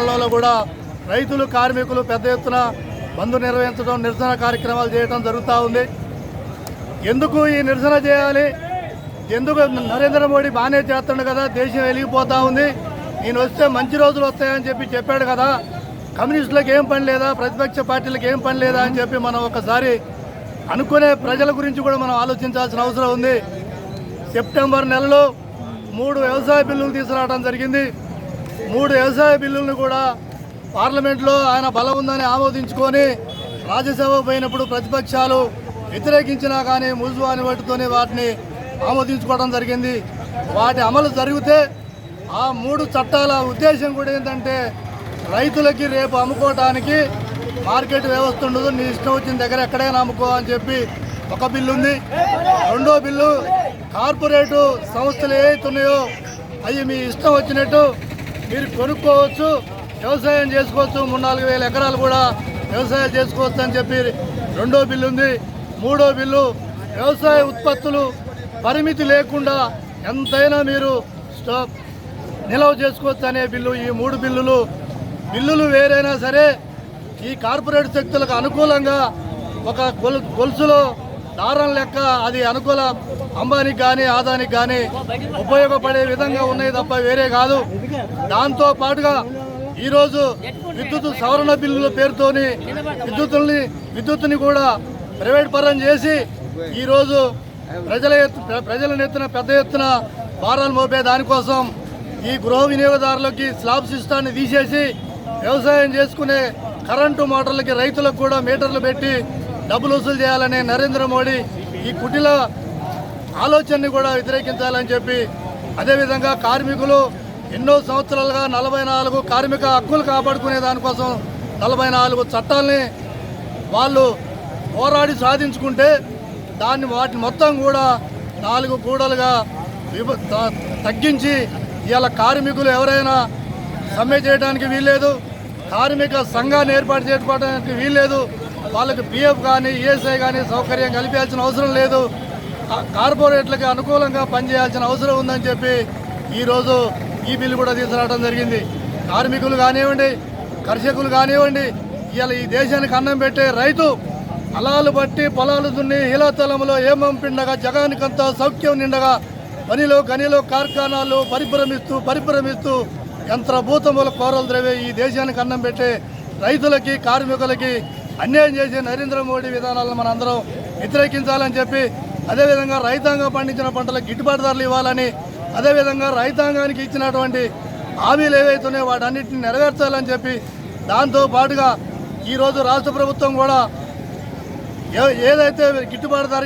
జిల్లాలో కూడా రైతులు కార్మికులు పెద్ద ఎత్తున బంధు నిర్వహించడం నిరసన కార్యక్రమాలు చేయడం జరుగుతూ ఉంది. ఎందుకు ఈ నిరసన చేయాలి? ఎందుకు నరేంద్ర మోడీ బాగానే చేస్తుండు కదా? దేశం వెలిగిపోతూ ఉంది. నేను వస్తే మంచి రోజులు వస్తాయని చెప్పి చెప్పాడు కదా. కమ్యూనిస్టులకు ఏం పని లేదా? ప్రతిపక్ష పార్టీలకు ఏం పని లేదా అని చెప్పి మనం ఒకసారి అనుకునే ప్రజల గురించి కూడా మనం ఆలోచించాల్సిన అవసరం ఉంది. సెప్టెంబర్ నెలలో మూడు వ్యవసాయ బిల్లులు తీసుకురావడం జరిగింది. మూడు వ్యవసాయ బిల్లులను కూడా పార్లమెంట్లో ఆయన బలం ఉందని ఆమోదించుకొని రాజ్యసభ పోయినప్పుడు ప్రతిపక్షాలు వ్యతిరేకించినా కానీ ముజువాని వాటితోనే వాటిని ఆమోదించుకోవడం జరిగింది. వాటి అమలు జరిగితే ఆ మూడు చట్టాల ఉద్దేశం కూడా ఏంటంటే రైతులకి రేపు అమ్ముకోవడానికి మార్కెట్ వ్యవస్థ ఉండదు నీ ఇష్టం వచ్చిన దగ్గర ఎక్కడైనా అమ్ముకో అని చెప్పి ఒక బిల్లు ఉంది. రెండో బిల్లు కార్పొరేటు సంస్థలు ఏవైతే ఉన్నాయో అవి మీ ఇష్టం వచ్చినట్టు మీరు కొనుక్కోవచ్చు వ్యవసాయం చేసుకోవచ్చు మూడు నాలుగు వేల ఎకరాలు కూడా వ్యవసాయం చేసుకోవచ్చు అని చెప్పి రెండో బిల్లు ఉంది. మూడో బిల్లు వ్యవసాయ ఉత్పత్తులు పరిమితి లేకుండా ఎంతైనా మీరు స్టాప్ నిల్వ చేసుకోవచ్చు అనే బిల్లు. ఈ మూడు బిల్లులు బిల్లులు వేరైనా సరే ఈ కార్పొరేట్ శక్తులకు అనుకూలంగా ఒక గొలు గొలుసులో దారం లెక్క అది అనుకూల అంబానికి కానీ ఆదానికి కానీ ఉపయోగపడే విధంగా ఉన్నాయి తప్ప వేరే కాదు. దాంతో పాటుగా ఈరోజు విద్యుత్ సవరణ బిల్లుల పేరుతోని విద్యుత్తుల్ని విద్యుత్తుని కూడా ప్రైవేట్ పరం చేసి ఈరోజు ప్రజల ఎత్తు ప్ర- ఎత్తున పెద్ద ఎత్తున భారాలు మోపే దానికోసం ఈ గృహ వినియోగదారులకి స్లాబ్ సిస్టాన్ని తీసేసి వ్యవసాయం చేసుకునే కరెంటు మోటార్లకి రైతులకు కూడా మీటర్లు పెట్టి డబ్బులు వసూలు చేయాలని నరేంద్ర మోడీ ఈ కుటిల ఆలోచనని కూడా వ్యతిరేకించాలని చెప్పి అదేవిధంగా కార్మికులు ఎన్నో సంవత్సరాలుగా నలభై నాలుగు కార్మిక హక్కులు కాపాడుకునే దానికోసం నలభై నాలుగు చట్టాలని వాళ్ళు పోరాడి సాధించుకుంటే దాన్ని వాటిని మొత్తం కూడా నాలుగు కూడలుగా విభ- త- తగ్గించి ఇవాళ కార్మికులు ఎవరైనా సమ్మె చేయడానికి వీల్లేదు కార్మిక సంఘాన్ని ఏర్పాటు చేసుకోవడానికి వీల్లేదు వాళ్ళకి పిఎఫ్ కానీ ఈఎస్ఐ కానీ సౌకర్యం కల్పించాల్సిన అవసరం లేదు కార్పొరేట్లకు అనుకూలంగా పనిచేయాల్సిన అవసరం ఉందని చెప్పి ఈరోజు ఈ బిల్లు కూడా తీసుకురావడం జరిగింది. కార్మికులు కానివ్వండి కర్షకులు కానివ్వండి ఇవాళ ఈ దేశానికి అన్నం పెట్టే రైతు పొలాలు బట్టి పొలాలు దున్ని హీలాతలంలో ఏమం పిండగా జగానికంతా సౌఖ్యం నిండగా పనిలో గనిలో కార్ఖానాలు పరిభ్రమిస్తూ పరిభ్రమిస్తూ యంత్రభూతముల కోరలు ద్రవే ఈ దేశానికి అన్నం పెట్టే రైతులకి కార్మికులకి అన్యాయం చేసే నరేంద్ర మోడీ విధానాలను మన అందరం వ్యతిరేకించాలని చెప్పి అదేవిధంగా రైతాంగం పండించిన పంటలకు గిట్టుబాటు ధరలు ఇవ్వాలని అదేవిధంగా రైతాంగానికి ఇచ్చినటువంటి హామీలు ఏవైతున్నాయో వాటన్నిటిని నెరవేర్చాలని చెప్పి దాంతో పాటుగా ఈరోజు రాష్ట్ర ప్రభుత్వం కూడా ఏ- ఏదైతే గిట్టుబాటు ధర